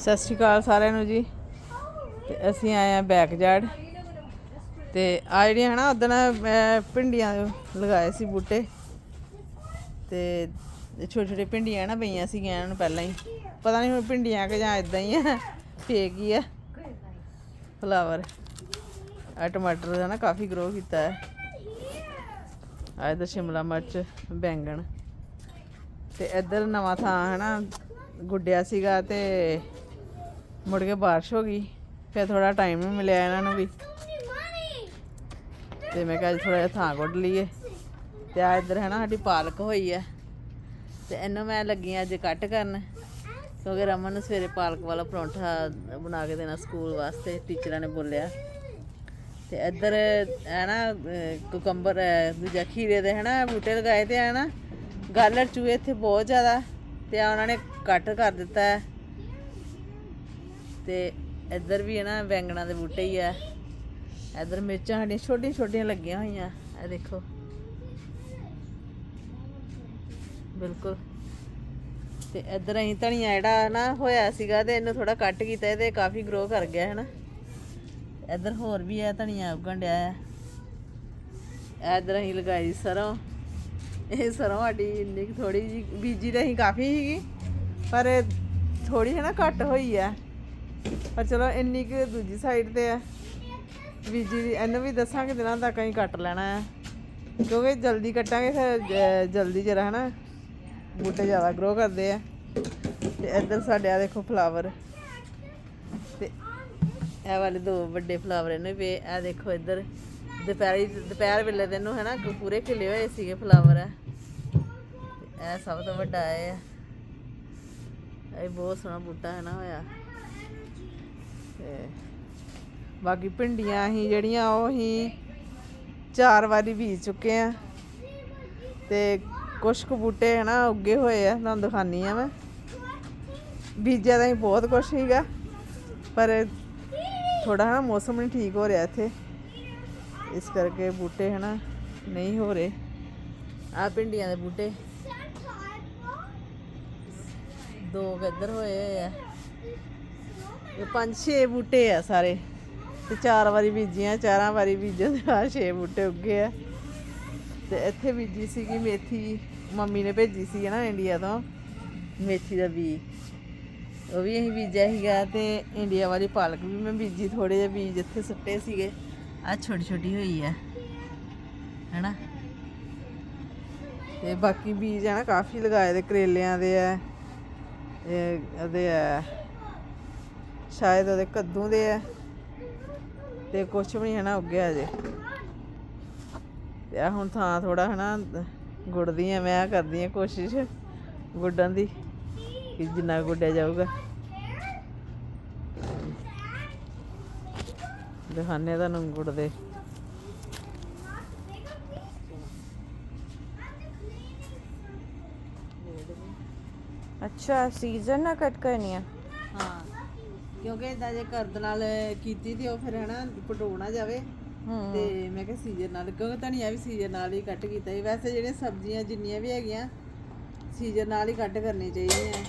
ਸਤਿ ਸ਼੍ਰੀ ਅਕਾਲ ਸਾਰਿਆਂ ਨੂੰ ਜੀ। ਤੇ ਅਸੀਂ ਆਏ ਆ ਬੈਕਯਾਰਡ। ਤੇ ਆ ਜਿਹੜੀਆਂ ਹਨਾ ਉਦੋਂ ਭਿੰਡੀਆਂ ਲਗਾਏ ਸੀ ਬੂਟੇ। ਤੇ ਛੋਟੇ ਛੋਟੇ ਭਿੰਡੀਆਂ ਨਾ ਪਈਆਂ ਸੀਗੀਆਂ ਇਹਨਾਂ ਨੂੰ ਪਹਿਲਾਂ ਹੀ। ਪਤਾ ਨਹੀਂ ਹੁਣ ਭਿੰਡੀਆਂ ਕਿ ਜਾਂ ਇਦਾਂ ਹੀ ਆ ਫੇਕ ਹੀ ਆ। ਫਲਾਵਰ। ਆ ਟਮਾਟਰ ਦਾ ਨਾ ਕਾਫੀ ਗਰੋ ਕੀਤਾ ਹੈ। ਆ ਇਹਦਾ ਸ਼ਿਮਲਾ ਮਿਰਚ, ਬੈਂਗਣ। ਤੇ ਇੱਧਰ ਨਵਾਂ ਥਾਂ ਹਨਾ, ਗੁੱਡਿਆ ਸੀਗਾ ਤੇ ਮੁੜ ਕੇ ਬਾਰਿਸ਼ ਹੋ ਗਈ, ਫਿਰ ਥੋੜਾ ਟਾਈਮ ਨਹੀਂ ਮਿਲਿਆ ਇਹਨਾਂ ਨੂੰ ਵੀ। ਤੇ ਮੈਂ ਕਿਹਾ ਅੱਜ ਥੋੜਾ ਜਿਹਾ ਥਾਂ ਗੁੱਡ ਲਈਏ। ਤੇ ਆ ਇੱਧਰ ਹੈ ਨਾ ਸਾਡੀ ਪਾਲਕ ਹੋਈ ਹੈ। ਤੇ ਇਹਨੂੰ ਮੈਂ ਲੱਗੀ ਹਾਂ ਅੱਜ ਕੱਟ ਕਰਨ। ਕਿਉਂਕਿ ਰਮਨ ਨੂੰ ਸਵੇਰੇ ਪਾਲਕ ਵਾਲਾ ਪਰੌਂਠਾ ਬਣਾ ਕੇ ਦੇਣਾ ਸਕੂਲ ਵਾਸਤੇ, ਟੀਚਰਾਂ ਨੇ ਬੋਲਿਆ। ਤੇ ਇੱਧਰ ਹੈ ਨਾ ਕੁਕੰਬਰ ਦੂਜਾ ਖੀਰੇ ਦੇ ਹੈ ਨਾ, ਬੂਟੇ ਲਗਾਏ ਤੇ ਹੈ ਨਾ। ਗਾਲਰ ਚੂਹੇ ਇੱਥੇ ਬਹੁਤ ਜ਼ਿਆਦਾ। ਤੇ ਆ ਉਹਨਾਂ ਨੇ ਕੱਟ ਕਰ ਦਿੱਤਾ ਹੈ। ਤੇ ਇੱਧਰ ਵੀ ਹੈ ਨਾ ਬੈਂਗਣਾ ਦੇ ਬੂਟੇ ਹੀ ਆ। ਇੱਧਰ ਮਿਰਚਾਂ ਸਾਡੀਆਂ ਛੋਟੀਆਂ ਛੋਟੀਆਂ ਲੱਗੀਆਂ ਹੋਈਆਂ, ਇਹ ਦੇਖੋ। ਬਿਲਕੁਲ। ਤੇ ਇੱਧਰ ਅਸੀਂ ਧਨੀਆ ਜਿਹੜਾ ਨਾ ਹੋਇਆ ਸੀਗਾ ਤੇ ਇਹਨੂੰ ਥੋੜਾ ਕੱਟ ਕੀਤਾ, ਇਹਦੇ ਕਾਫੀ ਗਰੋ ਕਰ ਗਿਆ, ਹੈ ਨਾ। ਇੱਧਰ ਹੋਰ ਵੀ ਹੈ ਧਨੀਆ ਉੱਗਣ ਡਿਆ ਹੈ ਇੱਧਰ ਅਸੀਂ ਲਗਾਈ ਸਰੋਂ। ਇਹ ਸਰੋਂ ਸਾਡੀ ਇੰਨੀ ਥੋੜੀ ਜੀ ਬੀਜੀ ਤਾਂ ਅਸੀਂ ਕਾਫੀ ਸੀਗੀ, ਪਰ ਥੋੜੀ ਹੈ ਨਾ ਘੱਟ ਹੋਈ ਹੈ ਪਰ ਚਲੋ ਇੰਨੀ ਕੁ ਦੂਜੀ ਸਾਈਡ ਤੇ ਹੈ। ਬੀਜੀ ਦੀ ਇਹਨੂੰ ਵੀ ਦੱਸਾਂ ਕਿ ਦਿਨਾਂ ਤੱਕ ਅਸੀਂ ਕੱਟ ਲੈਣਾ ਹੈ। ਕਿਉਂਕਿ ਜਲਦੀ ਕੱਟਾਂਗੇ ਫਿਰ ਜਲਦੀ ਜਰਾ ਹੈ ਨਾ ਬੂਟੇ ਜ਼ਿਆਦਾ ਗਰੋ ਕਰਦੇ ਆ। ਤੇ ਇੱਧਰ ਸਾਡੇ ਆ ਦੇਖੋ ਫਲਾਵਰ ਤੇ ਇਹ ਵਾਲੇ ਦੋ ਵੱਡੇ ਫਲਾਵਰ ਇਹਨੇ ਵੀ, ਇਹ ਦੇਖੋ ਇੱਧਰ। ਦੁਪਹਿਰੀ, ਦੁਪਹਿਰ ਵੇਲੇ ਦੇ ਨੂੰ ਹੈ ਨਾ ਪੂਰੇ ਖਿਲੇ ਹੋਏ ਸੀਗੇ ਫਲਾਵਰ ਹੈ ਇਹ ਸਭ ਤੋਂ ਵੱਡਾ ਹੈ। ਇਹ ਬਹੁਤ ਸੋਹਣਾ ਬੂਟਾ ਹੈ ਨਾ ਹੋਇਆ। ਬਾਕੀ ਭਿੰਡੀਆਂ ਹੀ ਜਿਹੜੀਆਂ ਉਹ ਹੀ ਚਾਰ ਵਾਰੀ ਬੀਜ ਚੁੱਕੇ ਆ। ਤੇ ਕੁਛ ਕੁ ਬੂਟੇ ਹੈ ਨਾ ਉੱਗੇ ਹੋਏ ਆ, ਤੁਹਾਨੂੰ ਦਿਖਾਨੀ ਆ ਮੈਂ। ਬੀਜਿਆ ਤਾਂ ਹੀ ਬਹੁਤ ਕੁਛ ਸੀਗਾ, ਪਰ ਥੋੜਾ ਨਾ ਮੌਸਮ ਨਹੀਂ ਠੀਕ ਹੋ ਰਿਹਾ ਇੱਥੇ। ਇਸ ਕਰਕੇ ਬੂਟੇ ਹਨਾ ਨਹੀਂ ਹੋ ਰਹੇ। ਆ ਭਿੰਡੀਆਂ ਦੇ ਬੂਟੇ। ਦੋ ਕੁ ਹੋਏ ਹੋਏ ਆ। ਇਹ ਪੰਜ ਛੇ ਬੂਟੇ ਆ ਸਾਰੇ। ਤੇ ਚਾਰ ਵਾਰੀ ਬੀਜੀਆਂ, ਚਾਰਾਂ ਵਾਰੀ ਬੀਜਣ ਦੇ ਬਾਅਦ ਛੇ ਬੂਟੇ ਉੱਗੇ ਆ। ਤੇ ਇੱਥੇ ਬੀਜੀ ਸੀਗੀ ਮੇਥੀ, ਮੰਮੀ ਨੇ ਭੇਜੀ ਸੀ ਨਾ ਇੰਡੀਆ ਤੋਂ, ਮੇਥੀ ਦਾ ਬੀ ਉਹ ਵੀ ਅਸੀਂ ਬੀਜਿਆ ਸੀਗਾ ਤੇ ਇੰਡੀਆ ਵਾਲੀ ਪਾਲਕ ਵੀ ਮੈਂ ਬੀਜੀ ਥੋੜੇ ਜਿਹੇ ਬੀਜ ਇੱਥੇ ਸੁੱਟੇ ਸੀਗੇ। ਆ ਛੋਟੀ ਛੋਟੀ ਹੋਈ ਆ, ਹੈਨਾ? ਤੇ ਬਾਕੀ ਬੀਜ ਆ ਨਾ, ਕਾਫੀ ਲਗਾਏ ਦੇ, ਕਰੇਲਿਆਂ ਦੇ ਆ, ਇਹ ਉਹਦੇ ਆ, ਸ਼ਾਇਦ ਉਹਦੇ ਕੱਦੂ ਦੇ ਆ। ਤੇ ਕੁਛ ਵੀ ਨਹੀਂ ਹੈ ਨਾ ਉੱਗਿਆ ਅਜੇ ਤੇ ਆ ਹੁਣ ਥਾਂ ਥੋੜਾ ਹਨਾ ਗੁੱਡਦੀ ਆ, ਮੈਂ ਕਰਦੀ ਆ ਕੋਸ਼ਿਸ਼ ਗੁੱਡਣ ਦੀ, ਕਿ ਜਿੰਨਾ ਗੁੱਡਿਆ ਜਾਊਗਾ। ਦਿਖਾਣੇ ਤੁਹਾਨੂੰ ਗੁੱਡਦੇ ਅੱਛਾ ਸੀਜ਼ਨ ਨਾ ਕੱਟ ਕਰਨੀ ਆ ਹਾਂ। ਕਿਉਂਕਿ ਇਦਾਂ ਜੇ ਕਰਦ ਨਾਲ ਕੀਤੀ ਤੇ ਉਹ ਫਿਰ ਹਨਾ ਪਟੋਣਾ ਜਾਵੇ। ਹੂੰ। ਤੇ ਮੈਂ ਕਿਹਾ ਸੀਜ਼ਨ ਨਾਲ ਕਿਉਂਕਿ ਧਨੀਆ ਵੀ ਸੀਜ਼ਨ ਨਾਲ ਹੀ ਕੱਟ ਕੀਤਾ ਸੀ। ਵੈਸੇ ਜਿਹੜੀਆਂ ਸਬਜ਼ੀਆਂ ਜਿੰਨੀਆਂ ਵੀ ਹੈਗੀਆਂ ਸੀਜ਼ਨ ਨਾਲ ਹੀ ਕੱਟ ਕਰਨੀ ਚਾਹੀਦੀਆਂ।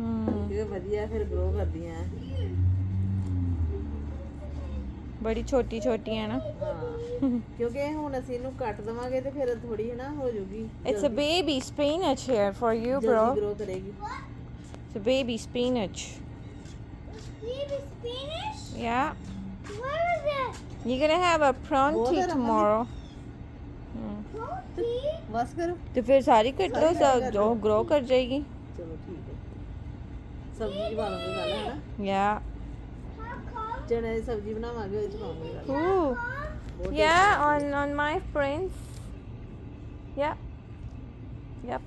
ਹੂੰ। ਇਹ ਵਧੀਆ ਫਿਰ ਗਰੋ ਕਰਦੀਆਂ। ਬੜੀ ਛੋਟੀ ਛੋਟੀ ਹੈ ਨਾ। ਹਾਂ। ਕਿਉਂਕਿ ਹੁਣ ਅਸੀਂ ਇਹਨੂੰ ਕੱਟ ਦਵਾਂਗੇ ਤੇ ਫਿਰ ਥੋੜੀ ਹਨਾ ਹੋ It's a baby spinach here for you, bro. ਜਲਦੀ ਗਰੋ ਕਰੇਗੀ। It's a baby spinach. Yeah. Where is it? You're gonna have a pronti tomorrow. बस करो hmm. तो फिर सारी कट लो सब जो ग्रो कर जाएगी। चलो ठीक है। सब्जी वालों को गाला है या चने सब्जी या ऑन ऑन माय फ्रेंड्स या Yep.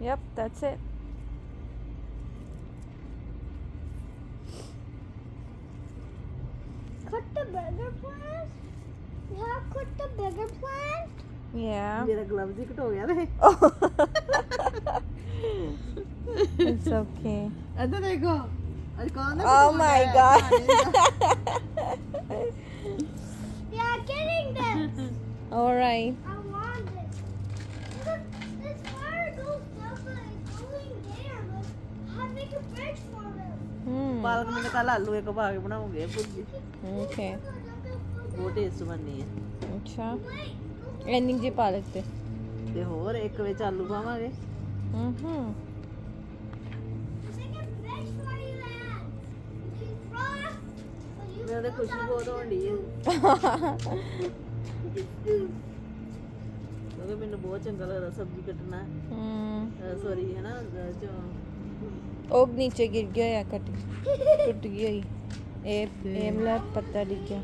Yep, that's it. bigger plant? You have plant? Yeah. मेरा gloves ही कट हो गया रे. It's okay. अरे देखो. अरे कौन है? Oh my god. We are getting them. All right. ਪਾਲਕ ਮੈਨੂੰ ਕੱਲ ਆਲੂ ਇੱਕ ਪਾ ਕੇ ਬਣਾਉਂਗੇ ਭੁਰਜੀ। Okay. ਬਹੁਤ ਟੇਸਟ ਬਣਨੀ ਹੈ। ਅੱਛਾ। ਇੰਨੀ ਜੀ ਪਾਲਕ ਤੇ। ਤੇ ਹੋਰ ਇੱਕ ਵਿੱਚ ਆਲੂ ਪਾਵਾਂਗੇ। ਹੂੰ ਮੇਰੇ ਤੇ ਬਹੁਤ ਹੋਣੀ ਹੈ ਕਿਉਂਕਿ ਮੈਨੂੰ ਬਹੁਤ ਚੰਗਾ ਲੱਗਦਾ ਸਬਜ਼ੀ ਕੱਟਣਾ। ਹੂੰ। ਸੌਰੀ ਹੈ ਨਾ ਅਹ ਜੋ ਉਹ ਨੀਚੇ ਗਿਰ ਗਿਆ ਆ ਕੱਟ ਟੁੱਟ ਗਈ ਹੋਈ ਇਹ ਇਹ ਮਲਾ ਪੱਤਾ ਡਿੱਗ ਗਿਆ।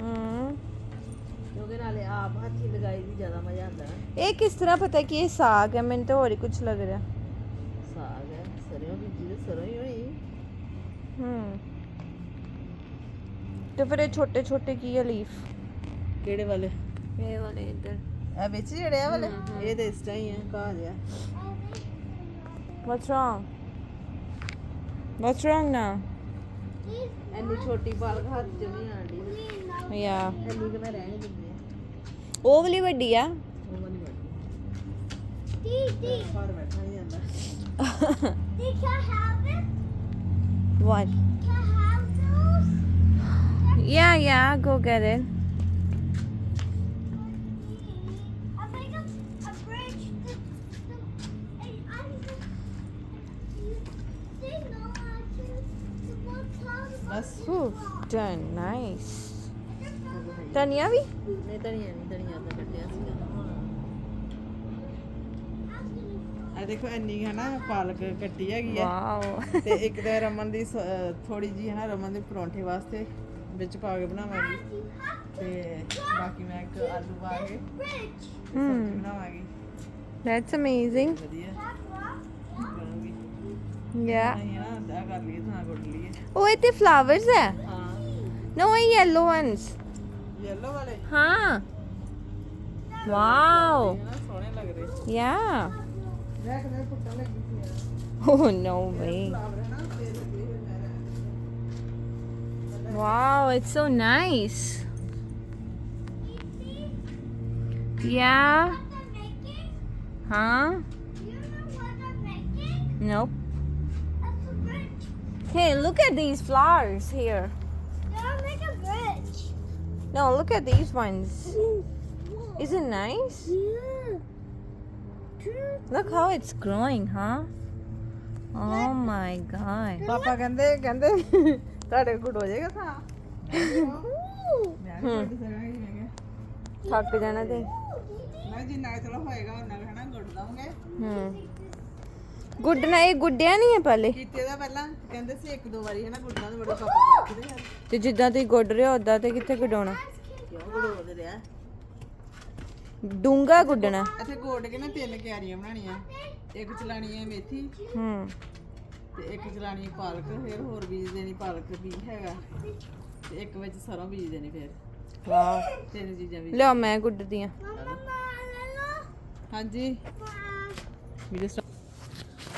ਹੂੰ। ਕਿਉਂਕਿ ਨਾਲੇ ਆਪ ਹੱਥੀ ਲਗਾਈ ਦੀ ਜ਼ਿਆਦਾ ਮਜ਼ਾ ਆਉਂਦਾ ਹੈ ਇਹ ਕਿਸ ਤਰ੍ਹਾਂ ਪਤਾ ਕਿ ਇਹ ਸਾਗ ਹੈ? ਮੈਨੂੰ ਤਾਂ ਹੋਰ ਹੀ ਕੁਝ ਲੱਗ ਰਿਹਾ। ਸਾਗ ਹੈ ਸਰੋਂ ਬੀਜੀ ਤੇ ਸਰੋਂ ਹੀ ਹੋਣੀ ਹੂੰ। ਤੇ ਫਿਰ ਇਹ ਛੋਟੇ ਛੋਟੇ ਕੀ ਹੈ ਲੀਫ ਕਿਹੜੇ ਵਾਲੇ? ਇਹ ਵਾਲੇ ਇੱਧਰ। ਇਹ ਵਿੱਚ ਜਿਹੜੇ ਆ ਵਾਲੇ ਇਹ ਤੇ ਇਸ ਤਰ੍ਹਾਂ ਹੀ ਹੈ ਘਾਹ ਜਿਹਾ What's wrong? What's wrong now? ਇੰਨੀ ਛੋਟੀ ਪਾਲਕ ਹੱਥ ਚ ਨਹੀਂ ਆਂਦੀ Yeah. ਇੰਨੀ ਕਿ ਮੈਂ ਰਹਿਣ ਦਿੰਦੀ ਆ ਉਹ ਵਾਲੀ ਵੱਡੀ ਆ ਉਹ ਵਾਲੀ ਘਰ ਬੈਠਾ ਨਹੀਂ ਜਾਂਦਾ Dee, can I have it? What? Can I have those? Yeah, yeah, go get it. Ooh, done. Nice. ਧਨੀਆ ਵੀ? ਨਹੀਂ ਧਨੀਆ ਨਹੀਂ ਧਨੀਆ ਤਾਂ ਕੱਟਿਆ ਸੀਗਾ। ਆ ਦੇਖੋ ਇੰਨੀ ਹੈ ਨਾ ਪਾਲਕ ਕੱਟੀ ਹੈਗੀ ਆ। ਵਾਓ ਤੇ ਇੱਕ ਤੇ ਰਮਨ ਦੀ ਥੋੜੀ ਜੀ ਹੈ ਨਾ ਰਮਨ ਦੇ ਪਰੌਂਠੇ ਵਾਸਤੇ ਵਿੱਚ ਪਾ ਕੇ ਬਣਾਵਾਂਗੀ। ਤੇ ਬਾਕੀ ਮੈਂ ਇੱਕ ਆਲੂ ਪਾ ਕੇ ਸਬਜ਼ੀ ਬਣਾਵਾਂਗੀ। That's amazing. ਵਧੀਆ। Yeah. ਨਹੀਂ ਹੈ ਨਾ ਆ ਕਰ ਲਈਏ ਥਾਂ ਗੁੱਡ ਲਈਏ ਉਹ ਇਹ ਤੇ ਫਲਾਵਰਸ ਹੈ ਹਾਂ No, ਇਹ yellow ones. ਯੈਲੋ ਵਾਲੇ ਹਾਂ ਵਾਓ ਇਹ ਨਾ ਸੋਹਣੇ ਲੱਗਦੇ Yeah. ਦੇਖ ਮੈਂ ਪੁੱਟਣ ਲੱਗੀ ਸੀ ਯਾਰ Oh no way. ਫਲਾਵਰ ਹੈ ਨਾ ਤੇ ਲੱਗੇ ਹੋਏ ਮੈਂ Wow, it's so nice. Yeah. What they're making? Huh? You know what they're making? Nope. That's a bridge. Hey, look at these flowers here. They're make a bridge. No, look at these ones. Is it nice? Yeah. True. Look how it's growing, huh? Oh my god. ਪਾਪਾ ਕਹਿੰਦੇ ਕਹਿੰਦੇ ਤੁਹਾਡੇ good ਹੋ ਜਾਏਗਾ ਥਾਂ Ooh. ਮੈਂ ਵੀ good ਸਰਾਂਗੀ ਮੈਂ ਕਿਹਾ ਥੱਕ ਜਾਣਾ ਤੇ ਮੈਂ ਜਿੰਨਾ ਕੁ ਚਲੋ ਹੋਏਗਾ ਉਹਨਾਂ ਕੁ ਹਨਾ ਗੁੱਡ ਦਵਾਂਗੇ ਹੂੰ ਗੁੱਡਣਾ ਇਹ ਗੁੱਡਿਆ ਨਹੀਂ ਹੈ ਪਹਿਲੇ ਕੀਤੇ ਦਾ ਪਹਿਲਾਂ ਕਹਿੰਦੇ ਸੀ ਇੱਕ ਦੋ ਵਾਰੀ ਹਨਾ ਗੁੱਡਣਾ ਤੇ ਬੜੇ ਪਾਪਾ ਕਰਦੇ ਯਾਰ ਤੇ ਜਿੱਦਾਂ ਤੁਸੀਂ ਗੁੱਡ ਰਹੇ ਹੋ ਉਦਾਂ ਤੇ ਕਿੱਥੇ ਗੁੱਡਾਉਣਾ? ਕਿਉਂ ਗੁੱਡੋਦੇ ਰਿਹਾ ਡੂੰਗਾ ਗੁੱਡਣਾ। ਇੱਥੇ ਗੋਡ ਕੇ ਨਾ ਤਿੰਨ ਕਿਆਰੀਆਂ ਬਣਾਉਣੀਆਂ ਇੱਕ ਚਲਾਣੀ ਹੈ ਮੇਥੀ ਹੂੰ। ਤੇ ਇੱਕ ਚਲਾਣੀ ਹੈ ਪਾਲਕ ਫਿਰ ਹੋਰ ਬੀਜ ਦੇਣੀ ਪਾਲਕ ਵੀ ਹੈਗਾ। ਤੇ ਇੱਕ ਵਿੱਚ ਸਰੋਂ ਬੀਜ ਦੇਣੀ ਫਿਰ। ਵਾਓ ਤਿੰਨ ਚੀਜ਼ਾਂ ਵੀ ਲਿਓ ਮੈਂ ਗੁੱਡਦੀ ਆ ਹਾਂਜੀ। ਵੀਡੀਓ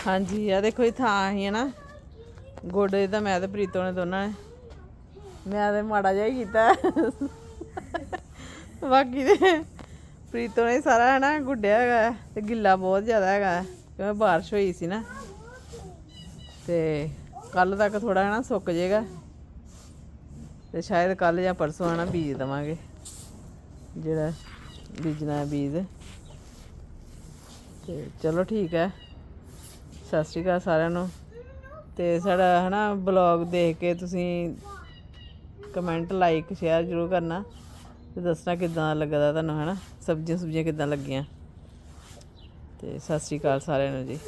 ਹਾਂਜੀ ਆ ਦੇਖੋ ਇਹ ਥਾਂ ਹੀ ਹੈ ਨਾ। ਗੋਡੇ ਤਾਂ ਮੈਂ ਤੇ ਪ੍ਰੀਤੋ ਨੇ ਦੋਨਾਂ ਨੇ। ਮੈਂ ਤੇ ਮਾੜਾ ਜਿਹਾ ਹੀ ਕੀਤਾ। ਬਾਕੀ ਦੇ ਪ੍ਰੀਤੋ ਨੇ ਸਾਰਾ ਹੈ ਨਾ ਗੁੱਡਿਆ ਹੈਗਾ ਹੈ ਤੇ ਗਿੱਲਾ ਬਹੁਤ ਜ਼ਿਆਦਾ ਹੈਗਾ ਕਿਉਂਕਿ ਬਾਰਿਸ਼ ਹੋਈ ਸੀ ਨਾ। ਤੇ ਕੱਲ ਤੱਕ ਥੋੜਾ ਹੈ ਨਾ ਸੁੱਕ ਜਾਏਗਾ। ਤੇ ਸ਼ਾਇਦ ਕੱਲ ਜਾਂ ਪਰਸੋਂ ਆਣਾ ਬੀਜ ਦਵਾਂਗੇ। ਜਿਹੜਾ ਬੀਜਣਾ ਬੀਜ। ਤੇ ਚਲੋ ਠੀਕ ਹੈ। ਸਤਿ ਸ਼੍ਰੀ ਅਕਾਲ ਸਾਰਿਆਂ ਨੂੰ। ਤੇ ਸਾਡਾ ਹਨਾ ਬਲੌਗ ਦੇਖ ਕੇ ਤੁਸੀਂ ਕਮੈਂਟ ਲਾਈਕ ਸ਼ੇਅਰ ਜ਼ਰੂਰ ਕਰਨਾ। ਤੇ ਦੱਸਣਾ ਕਿਦਾਂ ਲੱਗਦਾ ਤੁਹਾਨੂੰ ਹਨਾ? ਸਬਜ਼ੀਆਂ ਸੁਬਜ਼ੀਆਂ ਕਿਦਾਂ ਲੱਗੀਆਂ? ਤੇ ਸਤਿ ਸ਼੍ਰੀ ਅਕਾਲ ਸਾਰਿਆਂ ਨੂੰ ਜੀ।